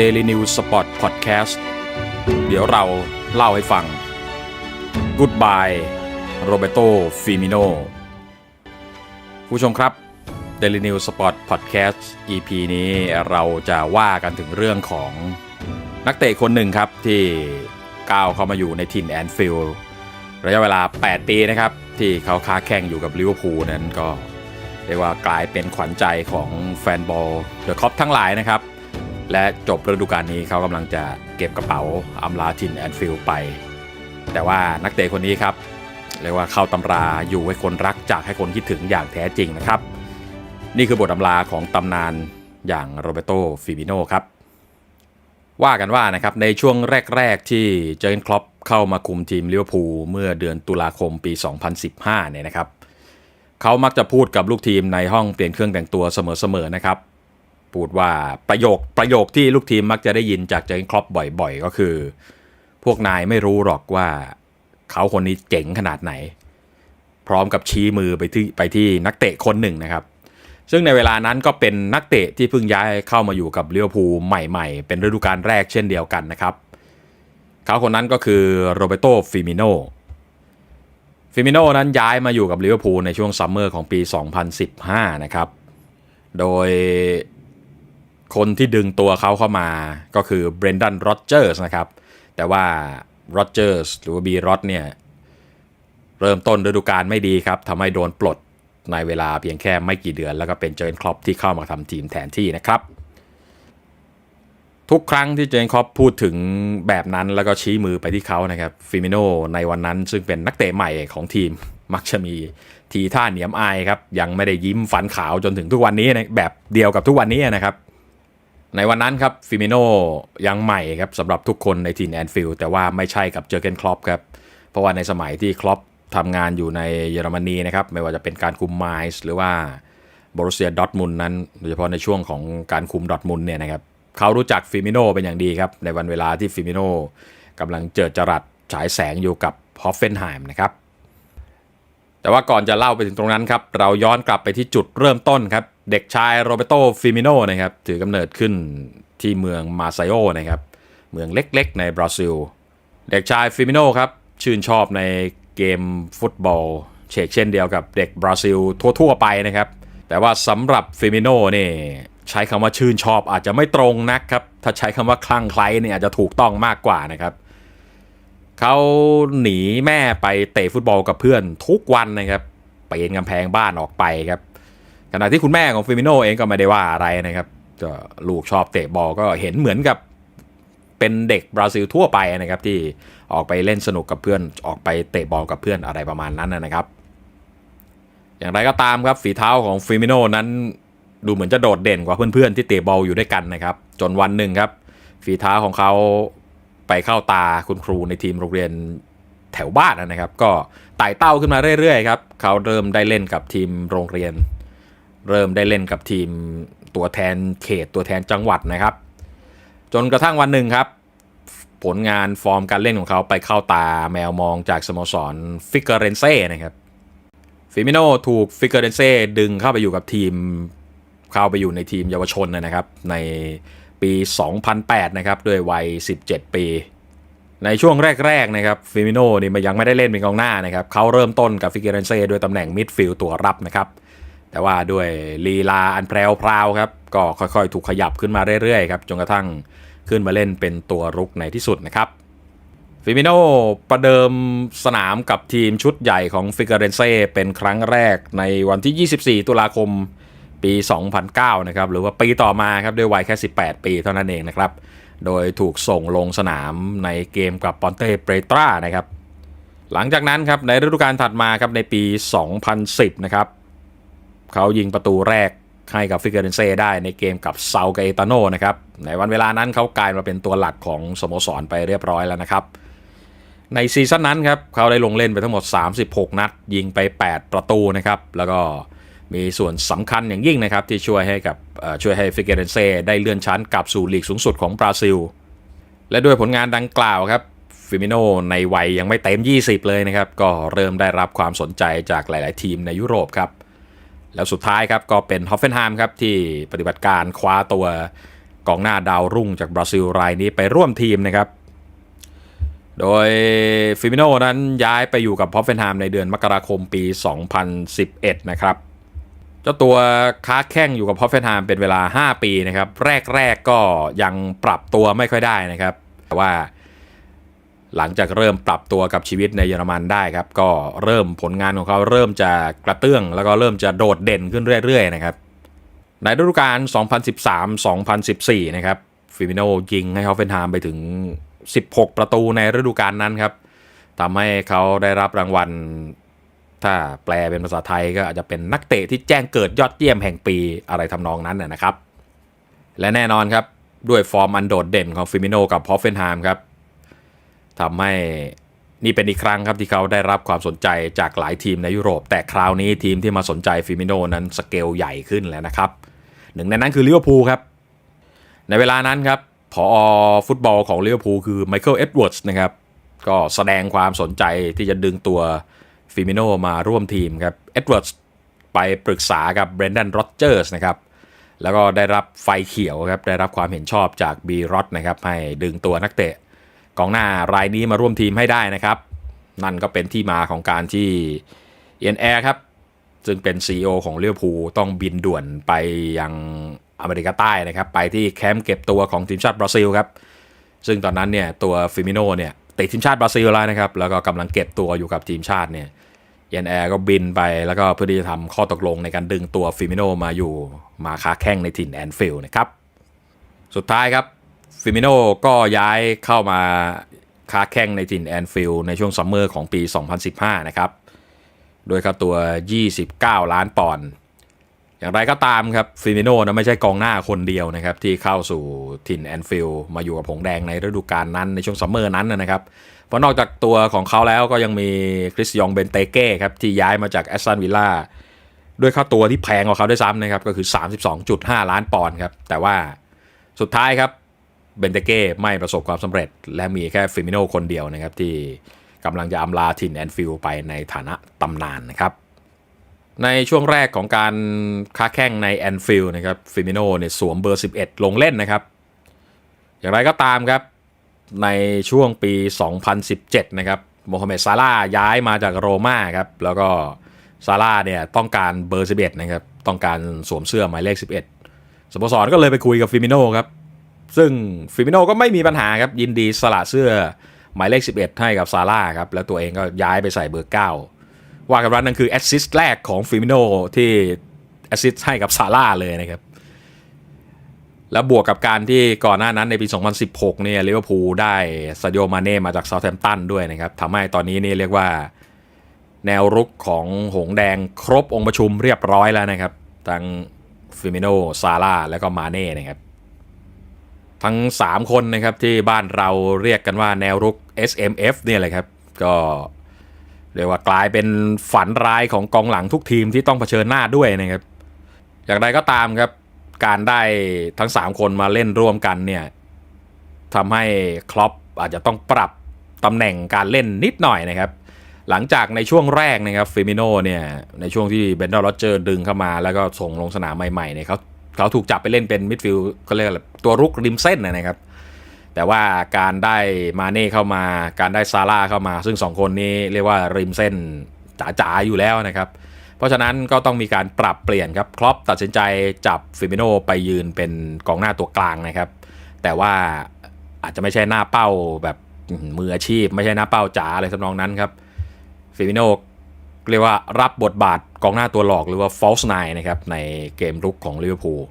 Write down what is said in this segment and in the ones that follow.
Daily News Spot Podcast เดี๋ยวเราเล่าให้ฟัง Goodbye Roberto Firmino ผู้ชมครับ Daily News Spot Podcast EP นี้เราจะว่ากันถึงเรื่องของนักเตะคนหนึ่งครับที่ก้าวเข้ามาอยู่ในทินแอนฟิลด์ระยะเวลา 8 ปีนะครับ ที่เขาค้าแข่งอยู่กับลิเวอร์พูลนั้นก็เรียกว่ากลายเป็นขวัญใจของแฟนบอลเดอะคอปทั้งหลายนะครับ และจบฤดูกาลนี้เขากำลังจะเก็บกระเป๋าอำลาทินแอนฟิลไป แต่ว่านักเตะคนนี้ครับเรียกว่าเข้าตำราอยู่ให้คนรักจากให้คนคิดถึงอย่างแท้จริงนะครับ นี่คือบทอำลาของตำนานอย่างโรเบโตฟิมิโนครับ ว่ากันว่านะครับในช่วงแรก ๆ ที่เจอร์นคล็อปเข้ามาคุมทีมลิเวอร์พูลเมื่อเดือนตุลาคมปี 2015 เนี่ยนะครับเขามักจะพูดกับลูกทีมในห้องเปลี่ยนเครื่องแต่งตัวเสมอๆนะครับ พูดว่าประโยคประโยคที่ลูกทีมมักจะได้ยินจากเจนคล็อปบ่อยๆ ก็คือ พวกนายไม่รู้หรอกว่า เขาคนนี้เจ๋งขนาดไหน พร้อมกับชี้มือไปที่ไปที่นักเตะคนหนึ่งนะครับ ซึ่งในเวลานั้นก็เป็นนักเตะที่เพิ่งย้ายเข้ามาอยู่กับลิเวอร์พูใหม่ๆ เป็นฤดูกาลแรกเช่นเดียวกันนะครับ เขาคนนั้นก็คือโรเบโตฟิมิโนฟิมิโนนั้นย้ายมาอยู่กับลิเวอร์พูลในช่วงซัมเมอร์ของปี 2015 นะครับ โดย คนที่ดึงตัวเขาเข้ามาก็คือเบรนดันโรเจอร์สนะครับ แต่ว่าโรเจอร์สหรือว่าบีโรดเนี่ยเริ่มต้นฤดูกาลไม่ดีครับทำให้โดนปลดในเวลาเพียงแค่ไม่กี่เดือน แล้วก็เป็นเจนครอปที่เข้ามาทำทีมแทนที่นะครับ ทุกครั้งที่เจนครอปพูดถึงแบบนั้นแล้วก็ชี้มือไปที่เขานะครับฟิมิโนในวันนั้นซึ่งเป็นนักเตะใหม่ของทีมมักจะมีทีท่าเหนียมอายครับ ยังไม่ได้ยิ้มฝันขาวจนถึงทุกวันนี้นะแบบเดียวกับทุกวันนี้นะครับ ในวันนั้นครับฟิมิโนยังใหม่ครับสำหรับทุกคนในทีมแอนฟิลด์แต่ว่าไม่ใช่กับเจอเกนคลอปครับ เพราะว่าในสมัยที่คลอปทำงานอยู่ในเยอรมนีนะครับไม่ว่าจะเป็นการคุมไมส์หรือว่าบรูเซียดอทมุนนั้นโดยเฉพาะในช่วงของการคุมดอทมุนเนี่ยนะครับเขารู้จักฟิมิโนเป็นอย่างดีครับ ในวันเวลาที่ฟิมิโนกำลังเจิดจรัสฉายแสงอยู่กับฮอฟเฟนไฮม์นะครับ แต่ว่าก่อนจะเล่าไปถึงตรงนั้นครับ เราย้อนกลับไปที่จุดเริ่มต้นครับ เด็กชายโรเบโตฟิมิโนนะครับ ถือกำเนิดขึ้นที่เมืองมาไซโอนะครับ เมืองเล็กๆ ในบราซิล เด็กชายฟิมิโนครับ ชื่นชอบในเกมฟุตบอลเชกเช่นเดียวกับเด็กบราซิลทั่วๆไปนะครับ แต่ว่าสำหรับฟิมิโนเนี่ยใช้คำว่าชื่นชอบอาจจะไม่ตรงนักครับ ถ้าใช้คำว่าคลั่งไคล้เนี่ยอาจจะถูกต้องมากกว่านะครับ เขาหนีแม่ไปเตะฟุตบอลกับเพื่อนทุกวันนะครับปีนกำแพงบ้านออกไปครับขณะที่คุณแม่ของฟิมิโนเองก็ไม่ได้ว่าอะไรนะครับก็ลูกชอบเตะบอลก็เห็นเหมือนกับเป็นเด็กบราซิลทั่วไปนะครับ ที่ออกไปเล่นสนุกกับเพื่อนออกไปเตะบอลกับเพื่อนอะไรประมาณนั้นนะครับ อย่างไรก็ตามครับฝีเท้าของฟิมิโนนั้นดูเหมือนจะโดดเด่นกว่าเพื่อนๆที่เตะบอลอยู่ด้วยกันนะครับ จนวันหนึ่งครับฝีเท้าของเขา ไปเข้าตาคุณครูในทีมโรงเรียนแถวบ้านนะครับ ก็ไต่เต้าขึ้นมาเรื่อยๆครับเขาเริ่มได้เล่นกับทีมโรงเรียน เริ่มได้เล่นกับทีมตัวแทนเขตตัวแทนจังหวัดนะครับ จนกระทั่งวันหนึ่งครับ ผลงานฟอร์มการเล่นของเขาไปเข้าตาแมวมองจากสโมสรฟิกเกอร์เรนเซ่นะครับฟิมิโนถูกฟิกเกอร์เรนเซ่ดึงเข้าไปอยู่กับทีม เข้าไปอยู่ในทีมเยาวชนนะครับ ใน ปี 2008 นะครับด้วยวัย 17 ปี ในช่วงแรกๆนะครับฟิมิโนนี่มันยังไม่ได้เล่นเป็นกองหน้านะครับเขาเริ่มต้นกับฟิกเกอร์เรนเซ่ด้วยตำแหน่งมิดฟิลด์ตัวรับนะครับแต่ว่าด้วยลีลาอันแพรวพราวครับก็ค่อยๆ ถูกขยับขึ้นมาเรื่อยๆครับจนกระทั่งขึ้นมาเล่นเป็นตัวรุกในที่สุดนะครับฟิมิโนประเดิมสนามกับทีมชุดใหญ่ของฟิกเกเรนเซ่เป็นครั้งแรกในวันที่ 24 ตุลาคม ปี 2009 นะครับ หรือว่าปีต่อมาครับด้วยวัยแค่ 18 ปีเท่านั้นเองนะครับ โดยถูกส่งลงสนามในเกมกับปอนเต้เปรตรานะครับ หลังจากนั้นครับในฤดูกาลถัดมาครับในปี 2010 นะครับ เขายิงประตูแรกให้กับฟิกเกอร์เรนเซ่ได้ในเกมกับเซาเกตาโนนะครับ ในวันเวลานั้นเขากลายมาเป็นตัวหลักของสโมสรไปเรียบร้อยแล้วนะครับ ในซีซั่นนั้นครับเขาได้ลงเล่นไปทั้งหมด 36 นัด ยิงไป 8 ประตูนะครับ แล้วก็ มีส่วนสำคัญอย่างยิ่งนะครับที่ช่วยให้กับช่วยให้ฟิกเกเรนเซ่ได้เลื่อนชั้นกลับสู่ลีกสูงสุดของบราซิล และด้วยผลงานดังกล่าวครับฟิมิโนในวัยยังไม่เต็ม 20 เลยนะครับ ก็เริ่มได้รับความสนใจจากหลาย ๆ ทีมในยุโรปครับ แล้วสุดท้ายครับก็เป็นฮอฟเฟนไฮม์ครับที่ปฏิบัติการคว้าตัวกองหน้าดาวรุ่งจากบราซิลรายนี้ไปร่วมทีมนะครับ โดยฟิมิโนนั้นย้ายไปอยู่กับพอฟเฟนไฮม์ในเดือนมกราคมปี 2011 นะครับ เจ้าตัวค้าแข้งอยู่กับพอฟเฟนไฮม์เป็นเวลา 5 ปีนะครับ แรก ๆ ก็ยังปรับตัวไม่ค่อยได้นะครับ แต่ว่าหลังจากเริ่มปรับตัวกับชีวิตในเยอรมันได้ครับ ก็เริ่มผลงานของเขาเริ่มจะกระเตื้อง แล้วก็เริ่มจะโดดเด่นขึ้นเรื่อยๆนะครับในฤดูกาล 2013-2014 นะครับฟิมิโนยิงให้ฮอฟเฟนไฮม์ไปถึง 16 ประตูในฤดูกาลนั้นครับทำให้เขาได้รับรางวัล ถ้าแปลเป็นภาษาไทยก็อาจจะเป็นนักเตะที่แจ้งเกิดยอดเยี่ยมแห่งปีอะไรทำนองนั้นนะครับ และแน่นอนครับด้วยฟอร์มอันโดดเด่นของฟิมิโนกับฮอฟเฟนไฮม์ครับทำให้นี่เป็นอีกครั้งครับที่เขาได้รับความสนใจจากหลายทีมในยุโรป แต่คราวนี้ทีมที่มาสนใจฟิมิโนนั้นสเกลใหญ่ขึ้นแล้วนะครับ หนึ่งในนั้นคือลิเวอร์พูลครับ ในเวลานั้นครับผอฟุตบอลของลิเวอร์พูลคือไมเคิลเอ็ดเวิร์ดส์นะครับก็แสดงความสนใจที่จะดึงตัว ฟิมิโนมาร่วมทีมครับเอ็ดเวิร์ดไปปรึกษากับเบรนดันโรเจอร์สนะครับแล้วก็ได้รับไฟเขียวครับได้รับความเห็นชอบจากบีรอตนะครับให้ดึงตัวนักเตะกองหน้ารายนี้มาร่วมทีมให้ได้นะครับ นั่นก็เป็นที่มาของการที่เอ็นแอร์ครับซึ่งเป็น CEO ของเลี้ยวภูต้องบินด่วนไปยังอเมริกาใต้นะครับ ไปที่แคมป์เก็บตัวของทีมชาติบราซิลครับ ซึ่งตอนนั้นเนี่ยตัวฟิมิโนเนี่ยติดทีมชาติบราซิลแล้วนะครับ แล้วก็กำลังเก็บตัวอยู่กับทีมชาติเนี่ย เอ็นแอร์ก็บินไปแล้วก็เพื่อที่จะทำข้อตกลงในการดึงตัวฟิมิโนมาอยู่มาค้าแข่งในถิ่นแอนฟิลด์นะครับ สุดท้ายครับฟิมิโนก็ย้ายเข้ามาค้าแข่งในถิ่นแอนฟิลด์ในช่วงซัมเมอร์ของปี 2015 นะครับ โดยค่าตัว 29 ล้านปอนด์อย่างไรก็ตามครับฟิมิโนนะไม่ใช่กองหน้าคนเดียวนะครับที่เข้าสู่ถิ่นแอนฟิลด์มาอยู่กับผงแดงในฤดูกาลนั้นในช่วงซัมเมอร์นั้นนะครับ ราะนอกจากตัวของเขาแล้วก็ยังมีคริสยองเบนเตเก้ครับที่ย้ายมาจากแอสตันวิลล่าด้วยค่าตัวที่แพงกว่าเขาด้วยซ้ำนะครับก็คือ 32.5 ล้านปอนด์ครับแต่ว่าสุดท้ายครับเบนเตเก้ไม่ประสบความสำเร็จ และมีแค่ฟิมิโนคนเดียวนะครับที่กำลังจะอำลาถิ่นแอนฟิลไปในฐานะตำนานนะครับในช่วงแรกของการค้าแข่งในแอนฟิลนะครับฟิมิโนเนี่ยสวมเบอร์ 11 ลงเล่นนะครับ อย่างไรก็ตามครับ ในช่วงปี 2017 นะครับโมฮัมเหม็ดซาลาย้ายมาจากโรม่าครับ แล้วก็ซาลาเนี่ยต้องการเบอร์ 11 นะครับ ต้องการสวมเสื้อหมายเลข 11สโมสรก็เลยไปคุยกับฟิมิโนครับ ซึ่งฟิมิโนก็ไม่มีปัญหาครับ ยินดีสละเสื้อหมายเลข 11 ให้กับซาร่าครับ แล้วตัวเองก็ย้ายไปใส่เบอร์ 9 ว่ากันว่านั่นคือแอสซิสต์แรกของฟิมิโนที่แอสซิสต์ให้กับซาร่าเลยนะครับ แล้วบวกกับการที่ก่อนหน้านั้นในปี 2016 เนี่ยลิเวอร์พูลได้ซาโอมาเน่มาจากเซาท์แฮมป์ตันด้วยนะครับทำให้ตอนนี้นี่เรียกว่า แนวรุกของหงแดงครบองค์ประชุมเรียบร้อยแล้วนะครับ ทั้งฟิมิโนซาร่าแล้วก็มาเน่นะครับ ทั้ง 3 คนนะครับที่บ้านเราเรียกกันว่าแนวรุก SMF เนี่ยแหละครับ ก็เรียกว่ากลายเป็นฝันร้ายของกองหลังทุกทีมที่ต้องเผชิญหน้าด้วยนะครับ อย่างไรก็ตามครับ การได้ทั้ง 3 คนมาเล่นร่วมกันเนี่ยทำให้คลอปอาจจะต้องปรับตำแหน่งการเล่นนิดหน่อยนะครับ หลังจากในช่วงแรกนะครับฟิมิโนเนี่ยในช่วงที่เบนดอร์โรเจอร์ดึงเข้ามาแล้วก็ส่งลงสนามใหม่ๆเนี่ยเขาเขาถูกจับไปเล่นเป็นมิดฟิลด์เขาเรียกอะไรตัวรุกริมเส้นนะครับ แต่ว่าการได้มาเน่เข้ามา การได้ซาร่าเข้ามา ซึ่ง 2 คนนี้เรียกว่าริมเส้นจ๋าๆอยู่แล้วนะครับเราะฉะนั้นก็ต้องมีการปรับเปลี่ยนครับครอปตัดสินใจจับฟิมิโนไปยืนเป็นกองหน้าตัวกลางนะครับ แต่ว่าอาจจะไม่ใช่หน้าเป้าแบบมืออาชีพ ไม่ใช่หน้าเป้าจ๋าอะไรทำนองนั้นครับฟิมิโนเรียกว่ารับบทบาทกองหน้าตัวหลอกหรือว่า false nine นะครับในเกมรุกของลิเวอร์พูล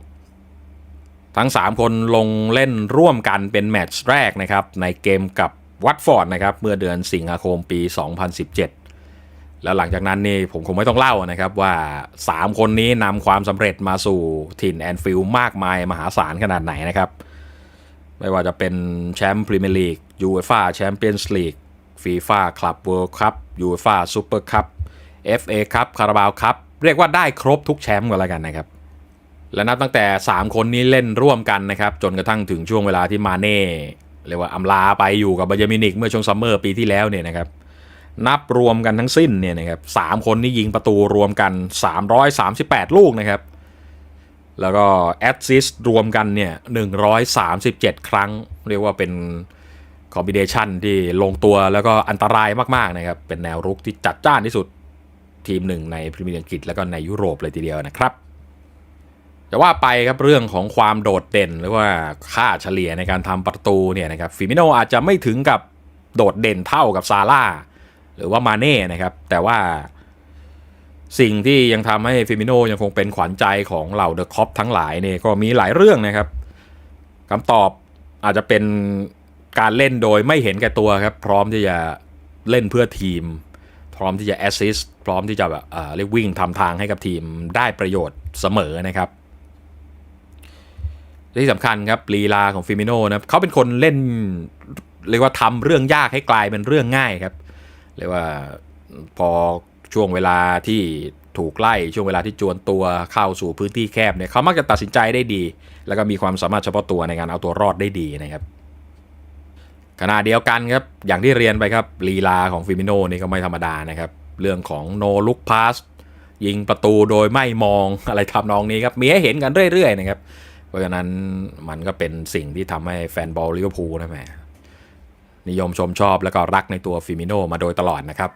ทั้ง 3 คนลงเล่นร่วมกันเป็นแมตช์แรกนะครับในเกมกับวัตฟอร์ดนะครับเมื่อเดือนสิงหาคมปี 2017 แล้วหลังจากนั้นนี่ผมคงไม่ต้องเล่านะครับว่า 3 คนนี้นำความสำเร็จมาสู่ถิ่นแอนฟิลด์มากมายมหาศาลขนาดไหนนะครับ ไม่ว่าจะเป็นแชมป์พรีเมียร์ลีกยูเอฟ่าแชมเปี้ยนส์ลีกฟีฟ่าคลับเวิลด์คัพยูเอฟ่าซูเปอร์คัพ FA คัพคาราบาวคัพเรียกว่าได้ครบทุกแชมป์กันแล้วกันนะครับ และนับตั้งแต่ 3 คนนี้เล่นร่วมกันนะครับ จนกระทั่งถึงช่วงเวลาที่มาเน่เรียกว่าอำลาไปอยู่กับบาเยร์มินิกเมื่อช่วงซัมเมอร์ปีที่แล้วเนี่ยนะครับ นับรวมกันทั้งสิ้นเนี่ยนะครับสามคนนี้ยิงประตูรวมกัน 338 ลูกนะครับ แล้วก็แอดซิสรวมกันเนี่ย137 ครั้ง เรียกว่าเป็นคอมบิเนชันที่ลงตัวแล้วก็อันตรายมาก ๆ นะครับ เป็นแนวรุกที่จัดจ้านที่สุดทีมหนึ่งในพรีเมียร์ลีกอังกฤษแล้วก็ในยุโรปเลยทีเดียวนะครับแต่ว่าไปครับเรื่องของความโดดเด่นหรือว่าค่าเฉลี่ยในการทำประตูเนี่ยนะครับฟิมิโนอาจจะไม่ถึงกับโดดเด่นเท่ากับซาร่า หรือว่ามาเน่นะครับ แต่ว่าสิ่งที่ยังทำให้ฟิมิโนยังคงเป็นขวัญใจของเหล่าเดอะคอปทั้งหลายเนี่ยก็มีหลายเรื่องนะครับคำตอบอาจจะเป็นการเล่นโดยไม่เห็นแก่ตัวครับ พร้อมที่จะเล่นเพื่อทีม พร้อมที่จะแอสซิสต์พร้อมที่จะแบบเออเรียกวิ่งทำทางให้กับทีมได้ประโยชน์เสมอนะครับที่สำคัญครับลีลาของฟิมิโนนะเขาเป็นคนเล่นเรียกว่าทำเรื่องยากให้กลายเป็นเรื่องง่ายครับ เรียกว่าพอช่วงเวลาที่ถูกไล่ช่วงเวลาที่จวนตัวเข้าสู่พื้นที่แคบเนี่ยเขามักจะตัดสินใจได้ดี แล้วก็มีความสามารถเฉพาะตัวในการเอาตัวรอดได้ดีนะครับขณะเดียวกันครับอย่างที่เรียนไปครับลีลาของฟิมิโนนี่ก็ไม่ธรรมดานะครับ เรื่องของโนลุกพาสยิงประตูโดยไม่มองอะไรทำนองนี้ครับมีให้เห็นกันเรื่อยๆนะครับ เพราะฉะนั้นมันก็เป็นสิ่งที่ทำให้แฟนบอลลิเวอร์พูลนะแหม นิยมชมชอบแล้วก็รักในตัวฟิมิโนมาโดยตลอดนะครับ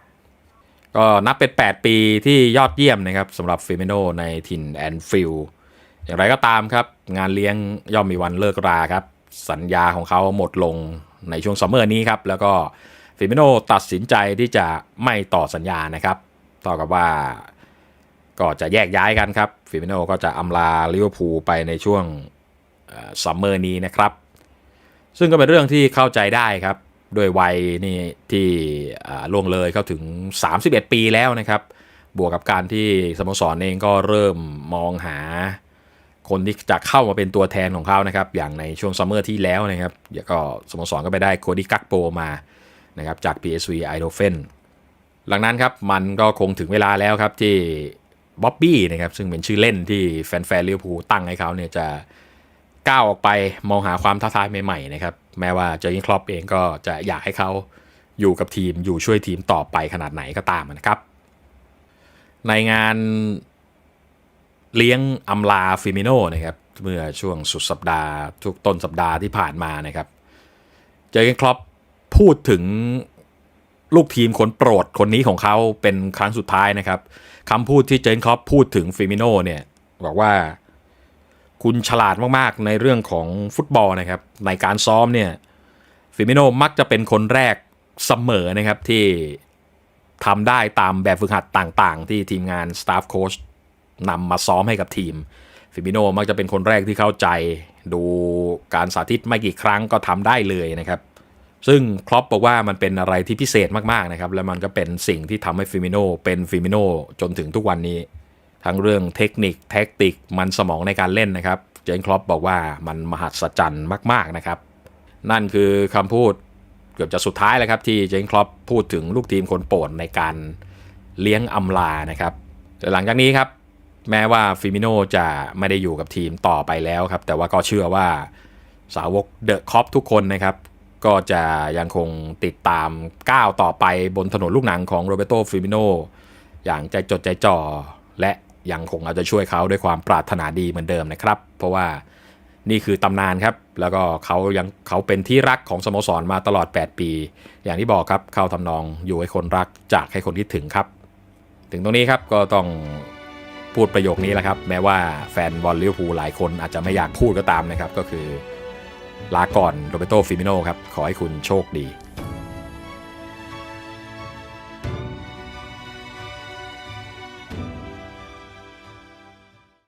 ก็นับเป็น 8 ปีที่ยอดเยี่ยมนะครับสำหรับฟิมิโนในถิ่นแอนฟิลอย่างไรก็ตามครับ งานเลี้ยงย่อมมีวันเลิกราครับ สัญญาของเขาหมดลงในช่วงซัมเมอร์นี้ครับ แล้วก็ฟิมิโนตัดสินใจที่จะไม่ต่อสัญญานะครับต่อกับว่าก็จะแยกย้ายกันครับฟิมิโนก็จะอำลาลิเวอร์พูลไปในช่วงซัมเมอร์นี้นะครับ ซึ่งก็เป็นเรื่องที่เข้าใจได้ครับ ด้วยวัยนี่ที่ล่วงเลยเข้าถึง 31 ปีแล้วนะครับ บวกกับการที่สโมสรเองก็เริ่มมองหาคนที่จะเข้ามาเป็นตัวแทนของเขานะครับ อย่างในช่วงซัมเมอร์ที่แล้วนะครับเดี๋ยวก็สโมสรก็ไปได้โคดี้กักโปมานะครับจาก PSV e i d h o v e n หลังนั้นครับมันก็คงถึงเวลาแล้วครับที่บ๊อบบี้นะครับซึ่งเป็นชื่อเล่นที่แฟนๆลิเวอร์พูลตั้งให้เขาเนี่ยจะ ก้าวออกไปมองหาความท้าทายใหม่ๆนะครับแม้ว่าเจอร์เกนคลอปเองก็จะอยากให้เขาอยู่กับทีมอยู่ช่วยทีมต่อไปขนาดไหนก็ตามนะครับ ในงานเลี้ยงอำลาฟิมิโนนะครับเมื่อช่วงสุดสัปดาห์ ทุกต้นสัปดาห์ที่ผ่านมานะครับ เจอร์เกนคลอปพูดถึงลูกทีมคนโปรดคนนี้ของเขาเป็นครั้งสุดท้ายนะครับคำพูดที่เจนครอปพูดถึงฟิมิโนเนี่ยบอกว่า คุณฉลาดมากๆในเรื่องของฟุตบอลนะครับ ในการซ้อมเนี่ยฟิมิโนมักจะเป็นคนแรกเสมอนะครับที่ทำได้ตามแบบฝึกหัดต่างๆ ที่ทีมงานสตาฟโค้ชนำมาซ้อมให้กับทีมฟิมิโนมักจะเป็นคนแรกที่เข้าใจ ดูการสาธิตไม่กี่ครั้งก็ทำได้เลยนะครับ ซึ่งครอปบอกว่ามันเป็นอะไรที่พิเศษมากๆนะครับ และมันก็เป็นสิ่งที่ทำให้ฟิมิโนเป็นฟิมิโนจนถึงทุกวันนี้ ทั้งเรื่องเทคนิคแท็กติก มันสมองในการเล่นนะครับ เจนครอปบอกว่ามันมหัศจรรย์มาก ๆ นะครับ นั่นคือคำพูดเกือบจะสุดท้ายแล้วครับ ที่เจนครอปพูดถึงลูกทีมคนโปรดในการเลี้ยงอำลานะครับแต่หลังจากนี้ครับ แม้ว่าฟิมิโนจะไม่ได้อยู่กับทีมต่อไปแล้วครับ แต่ว่าก็เชื่อว่าสาวกเดอะคอปทุกคนนะครับ ก็จะยังคงติดตามก้าวต่อไปบนถนนลูกหนังของโรเบโตฟิมิโนอย่างใจจดใจจ่อและ ยังคงเอาจะช่วยเขาด้วยความปรารถนาดีเหมือนเดิมนะครับ เพราะว่านี่คือตำนานครับ แล้วก็เขายังเขาเป็นที่รักของสโมสรมาตลอด 8 ปี อย่างที่บอกครับเข้าทำนองอยู่ให้คนรักจากให้คนคิดถึงครับ ถึงตรงนี้ครับก็ต้องพูดประโยคนี้แหละครับ แม้ว่าแฟนบอลลิเวอร์พูลหลายคนอาจจะไม่อยากพูดก็ตามนะครับ ก็คือลาก่อนโรเบโตฟิมิโนครับ ขอให้คุณโชคดี